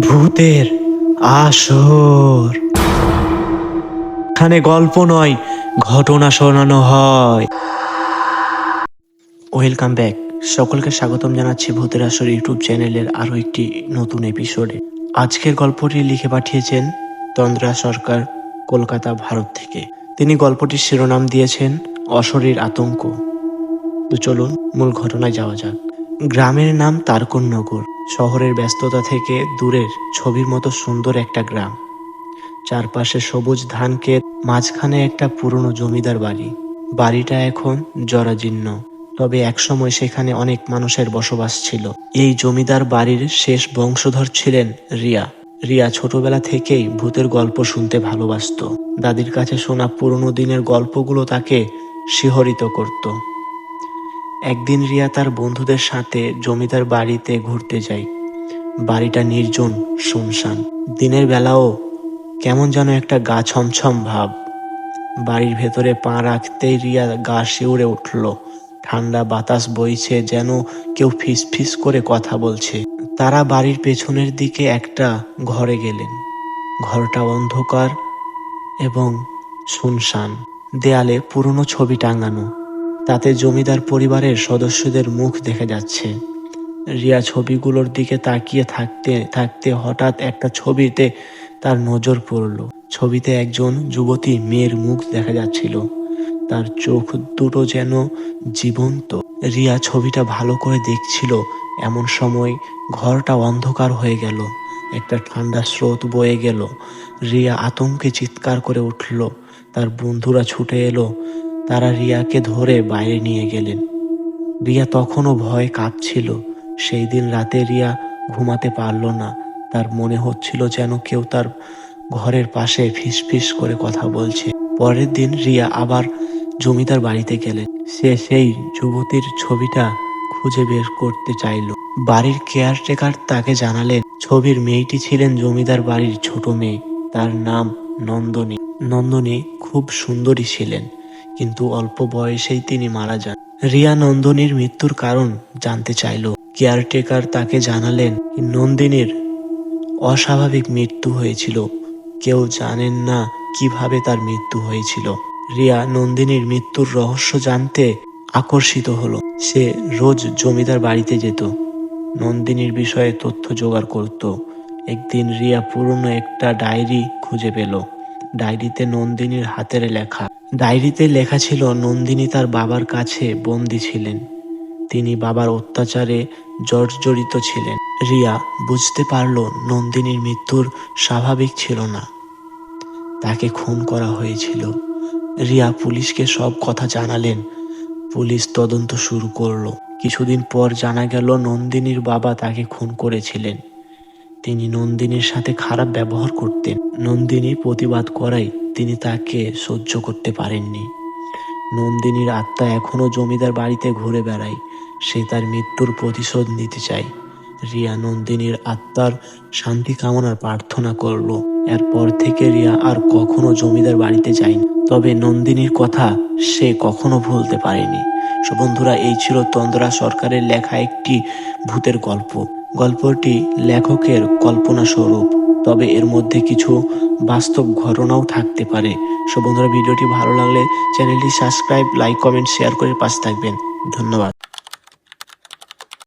ভূতের আসর। এখানে গল্প নয়, ঘটনা শোনানো হয়। ওয়েলকাম ব্যাক সকলকে স্বাগতম জানাচ্ছি ভূতের আসর ইউটিউব চ্যানেলের আরও একটি নতুন এপিসোডে আজকের গল্পটি লিখে পাঠিয়েছেন তন্দ্রা সরকার, কলকাতা, ভারত থেকে। তিনি গল্পটির শিরোনাম দিয়েছেন, অশরীর আতঙ্ক। তো চলুন, মূল ঘটনায় যাওয়া যাক। গ্রামের নাম তারকনগর শহরের ব্যস্ততা থেকে দূরের ছবির মতো সুন্দর একটা গ্রাম। চারপাশে সবুজ ধান ক্ষেত মাঝখানে একটা পুরনো জমিদার বাড়ি। বাড়িটা এখন জরাজীর্ণ। তবে একসময় সেখানে অনেক মানুষের বসবাস ছিল। এই জমিদার বাড়ির শেষ বংশধর ছিলেন রিয়া। রিয়া ছোটবেলা থেকেই ভূতের গল্প শুনতে ভালোবাসতো। দাদির কাছে শোনা পুরনো দিনের গল্পগুলো তাকে শিহরিত করত। একদিন রিয়া তার বন্ধুদের সাথে জমিদার বাড়িতে ঘুরতে যায়। বাড়িটা নির্জন, শুনশান। দিনের বেলাও কেমন যেন একটা গা ছমছম ভাব। বাড়ির ভেতরে পা রাখতেই রিয়া গা শিউরে উঠল। ঠান্ডা বাতাস বইছে যেন কেউ ফিস ফিস করে কথা বলছে। তারা বাড়ির পেছনের দিকে একটা ঘরে গেলেন। ঘরটা অন্ধকার এবং শুনশান। দেয়ালে পুরনো ছবি টাঙানো। তাতে জমিদার পরিবারের সদস্যদের মুখ দেখা যাচ্ছে। রিয়া ছবিগুলোর দিকে তাকিয়ে থাকতে থাকতে হঠাৎ একটা ছবিতে তার নজর পড়ল। ছবিতে একজন যুবতী মেয়ের মুখ দেখা যাচ্ছিল। তার চোখ দুটো যেন জীবন্ত। রিয়া ছবিটা ভালো করে দেখছিল। এমন সময় ঘরটা অন্ধকার হয়ে গেল। একটা ঠান্ডা স্রোত বয়ে গেল। রিয়া আতঙ্কে চিৎকার করে উঠল। তার বন্ধুরা ছুটে এলো। তারা রিয়াকে ধরে বাইরে নিয়ে গেলেন। রিয়া তখনও ভয় কাঁপছিল। সেই দিন রাতে রিয়া ঘুমাতে পারল না। তার মনে হচ্ছিল যেন কেউ তার ঘরের পাশে ফিস ফিস করে কথা বলছে। পরের দিন রিয়া আবার জমিদার বাড়িতে গেলেন। সে সেই যুবতীর ছবিটা খুঁজে বের করতে চাইল। বাড়ির কেয়ারটেকার তাকে জানালেন, ছবির মেয়েটি ছিলেন জমিদার বাড়ির ছোট মেয়ে। তার নাম নন্দনী। নন্দনী খুব সুন্দরী ছিলেন। কিন্তু অল্প বয়সেই তিনি মারা যান। রিয়া নন্দনীর মৃত্যুর কারণ জানতে চাইল। কেয়ারটেকার তাকে জানালেন নন্দিনীর অস্বাভাবিক মৃত্যু হয়েছিল। কেউ জানেন না কীভাবে তার মৃত্যু হয়েছিল। রিয়া নন্দিনীর মৃত্যুর রহস্য জানতে আকর্ষিত হলো। সে রোজ জমিদার বাড়িতে যেত। নন্দিনীর বিষয়ে তথ্য জোগাড় করত। একদিন রিয়া পুরনো একটা ডায়েরি খুঁজে পেল। ডায়েরিতে নন্দিনীর হাতের লেখা। ডায়েরিতে লেখা ছিল, নন্দিনী তার বাবার কাছে বন্দি ছিলেন। তিনি বাবার অত্যাচারে জর্জরিত ছিলেন। রিয়া বুঝতে পারল, নন্দিনীর মৃত্যুর স্বাভাবিক ছিল না। তাকে খুন করা হয়েছিল। রিয়া পুলিশকে সব কথা জানালেন। পুলিশ তদন্ত শুরু করল। কিছুদিন পর জানা গেল, নন্দিনীর বাবা তাকে খুন করেছিলেন। তিনি নন্দিনীর সাথে খারাপ ব্যবহার করতেন। নন্দিনী প্রতিবাদ করায় তিনি তাকে সহ্য করতে পারেননি। নন্দিনীর আত্মা এখনও জমিদার বাড়িতে ঘুরে বেড়ায়। সে তার মৃত্যুর প্রতিশোধ নিতে চায়। রিয়া নন্দিনীর আত্মার শান্তি কামনার প্রার্থনা করল। এরপর থেকে রিয়া আর কখনো জমিদার বাড়িতে যায়নি। তবে নন্দিনীর কথা সে কখনো ভুলতে পারেনি। সো বন্ধুরা, এই ছিল তন্দ্রা সরকারের লেখা একটি ভূতের গল্প। গল্পটি লেখকের কল্পনা স্বরূপ তবে এর মধ্যে কিছু বাস্তব ঘটনাও থাকতে পারে। সো বন্ধুরা, ভিডিওটি ভালো লাগলে চ্যানেলটি সাবস্ক্রাইব, লাইক, কমেন্ট, শেয়ার করে পাশে থাকবেন। ধন্যবাদ।